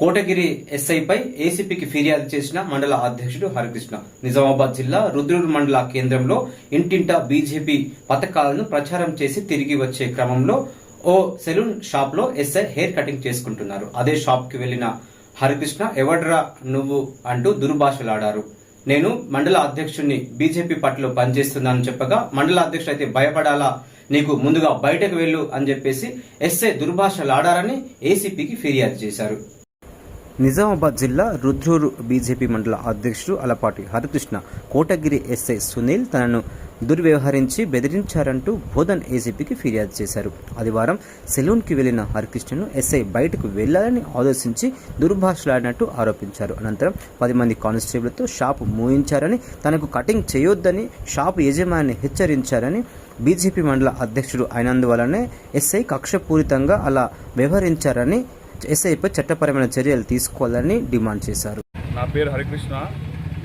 కోటగిరి ఎస్ఐపై ఏసీపీకి ఫిర్యాదు చేసిన మండల అధ్యక్షుడు హరికృష్ణ. నిజామాబాద్ జిల్లా రుద్రూరు మండల కేంద్రంలో ఇంటింటా బీజేపీ పథకాలను ప్రచారం చేసి తిరిగి వచ్చే క్రమంలో ఓ సెలూన్ షాప్లో ఎస్ఐ హెయిర్ కటింగ్ చేసుకుంటున్నారు. అదే షాప్కి వెళ్ళిన హరికృష్ణ ఎవడ్రా నువ్వు? అంటూ దుర్భాషలాడారు. నేను మండల అధ్యక్షుడిని బీజేపీ పట్ల పనిచేస్తున్నానని చెప్పగా మండల అధ్యక్షుడు అయితే భయపడాలా? నీకు ముందుగా బయటకు వెళ్ళు అని చెప్పేసి ఎస్ఐ దుర్భాషలాడారని ఏసీపీకి ఫిర్యాదు చేశారు. నిజామాబాద్ జిల్లా రుద్రూరు బీజేపీ మండల అధ్యక్షుడు అలపాటి హరికృష్ణ కోటగిరి ఎస్ఐ సునీల్ తనను దుర్వ్యవహరించి బెదిరించారంటూ బోధన్ ఏసీపీకి ఫిర్యాదు చేశారు. ఆదివారం సెలూన్కి వెళ్ళిన హరికృష్ణను ఎస్ఐ బయటకు వెళ్ళాలని ఆలోచించి దుర్భాషలాడినట్టు ఆరోపించారు. అనంతరం పది మంది కానిస్టేబుల్తో షాపు మూయించారని తనకు కటింగ్ చేయొద్దని షాపు యజమాని హెచ్చరించారని బీజేపీ మండల అధ్యక్షుడు అయినందువలనే ఎస్ఐ కక్షపూరితంగా అలా వ్యవహరించారని ఎస్ఐపై చట్టపరమైన చర్యలు తీసుకోవాలని డిమాండ్ చేశారు. నా పేరు హరికృష్ణ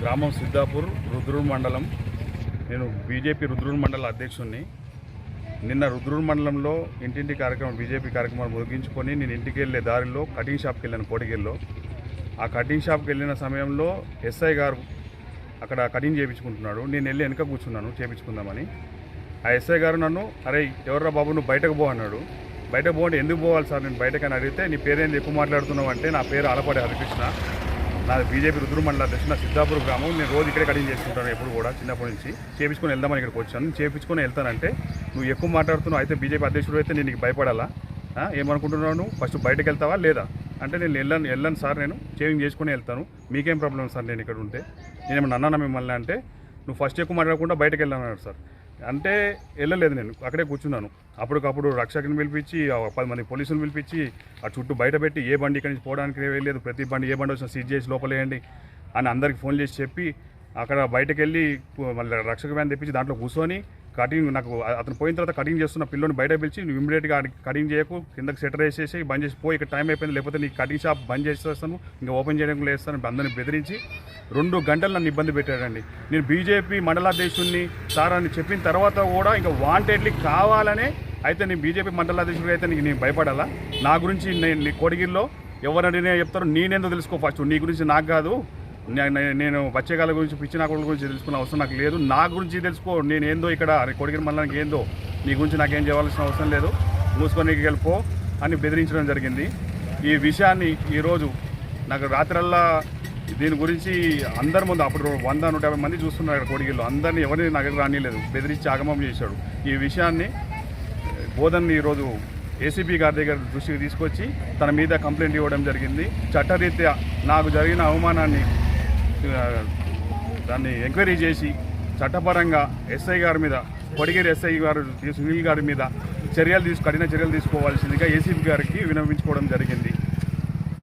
గ్రామం సిద్ధాపూర్ రుద్రూర్ మండలం. నేను బీజేపీ రుద్రూర్ మండల అధ్యక్షుడిని నిన్న రుద్రూర్ మండలంలో ఇంటింటి కార్యక్రమం బీజేపీ కార్యక్రమం ముగించుకొని నేను ఇంటికి వెళ్ళే దారిలో కటింగ్ షాప్కి వెళ్ళాను కోటిగిరిలో ఆ కటింగ్ షాప్కి వెళ్ళిన సమయంలో ఎస్ఐ గారు అక్కడ కటింగ్ చేయించుకుంటున్నాడు. నేను వెళ్ళి వెనక కూర్చున్నాను చేయించుకుందామని. ఆ ఎస్ఐ గారు నన్ను అరే ఎవర్రా బాబు నువ్వు బయటకు పో అన్నాడు. బయట పోండి ఎందుకు పోవాలి సార్? నేను బయటకని అడిగితే నీ పేరేంది ఎక్కువ మాట్లాడుతున్నావు అంటే నా పేరు అలపాటి హరికృష్ణ. నాది బీజేపీ రుద్రు మండల అధ్యక్షుడు నా సిద్ధాపూర్ గ్రామం. నేను రోజు ఇక్కడే కటింగ్ చేసుకుంటాను ఎప్పుడు కూడా చిన్నప్పటి నుంచి. చేపించుకొని వెళ్దామని ఇక్కడికి వచ్చాను. చేపించుకొని వెళ్తానంటే నువ్వు ఎక్కువ మాట్లాడుతున్నావు అయితే బీజేపీ అధ్యక్షుడు అయితే నేను నీకు భయపడాలా? ఏమనుకుంటున్నాను ఏమనుకుంటున్నావు నువ్వు? ఫస్ట్ బయటకు వెళ్తావా లేదా? అంటే నేను వెళ్ళను వెళ్ళను సార్ నేను. షేవింగ్ చేసుకుని వెళ్తాను. మీకేం ప్రాబ్లం సార్ నేను ఇక్కడ ఉంటే? నేనేమన్నా అన్నాను మిమ్మల్ని అంటే నువ్వు ఫస్ట్ ఎక్కువ మాట్లాడకుండా బయటకు వెళ్ళాను సార్. అంటే వెళ్ళలేదు నేను అక్కడే కూర్చున్నాను. అప్పటికప్పుడు రక్షకుని పిలిపించి ఆ పది మంది పోలీసులు పిలిపించి ఆ చుట్టూ బయట పెట్టి ఏ బండి ఇక్కడి నుంచి పోవడానికి వెళ్ళలేదు ప్రతి బండి ఏ బండి వచ్చినా సీజ్ చేసి లోపలేయండి అని అందరికి ఫోన్ చేసి చెప్పి అక్కడ బయటకు వెళ్ళి మళ్ళీ రక్షక వ్యాన్ తెప్పించి దాంట్లో కూర్చొని కటింగ్ నాకు అతను పోయిన తర్వాత కటింగ్ చేస్తున్న పిల్లని బయట పిలిచి నువ్వు ఇమీడియట్గా కటింగ్ చేయకు కిందకి సెటర్ వేసేసి బంద్ చేసి పోయి ఇక్కడ టైం అయిపోయింది లేకపోతే నీ కటింగ్ షాప్ బంద్ చేసేస్తాను ఇంకా ఓపెన్ చేయడానికి లేస్తాను అందరిని బెదిరించి రెండు గంటలు నన్ను ఇబ్బంది పెట్టాడండి. నేను బీజేపీ మండలాధ్యక్షుడిని సార్ అని చెప్పిన తర్వాత కూడా ఇంకా వాంటెడ్లీ కావాలనే అయితే నేను బీజేపీ మండలాధ్యక్షుడిగా అయితే నీకు నేను భయపడాలా? నా గురించి నేను నీ ఎవరు అడిగినా చెప్తారో నేనేందో తెలుసుకో ఫస్ట్? నీ గురించి నాకు కాదు. నేను బచ్చేగాల గురించి పిచ్చి నా కొడుకు గురించి తెలుసుకునే అవసరం నాకు లేదు. నా గురించి తెలుసుకో. నేను ఏందో ఇక్కడ కొడుకుని మళ్ళీ ఏందో? నీ గురించి నాకేం చేయవలసిన అవసరం లేదు. మూసుకొని వెళ్ళిపో అని బెదిరించడం జరిగింది. ఈ విషయాన్ని ఈరోజు నాకు రాత్రల్లా దీని గురించి అందరి ముందు అప్పుడు వంద నూట యాభై మంది చూస్తున్నారు ఇక్కడ కోడిగిల్లో అందరినీ ఎవరిని నాకు రానిలేదు బెదిరించి ఆగమం చేశాడు. ఈ విషయాన్ని బోధన్ని ఈరోజు ఏసీబీ గారి దగ్గర దృష్టికి తీసుకొచ్చి తన మీద కంప్లైంట్ ఇవ్వడం జరిగింది. చట్టరీత్యా నాకు జరిగిన అవమానాన్ని దాన్ని ఎంక్వైరీ చేసి చట్టపరంగా ఎస్ఐ గారి మీద కొడిగేరి ఎస్ఐ గారు సునీల్ గారి మీద చర్యలు తీసు కఠిన చర్యలు తీసుకోవాల్సిందిగా ఏసీబీ గారికి విన్నవించుకోవడం జరిగింది.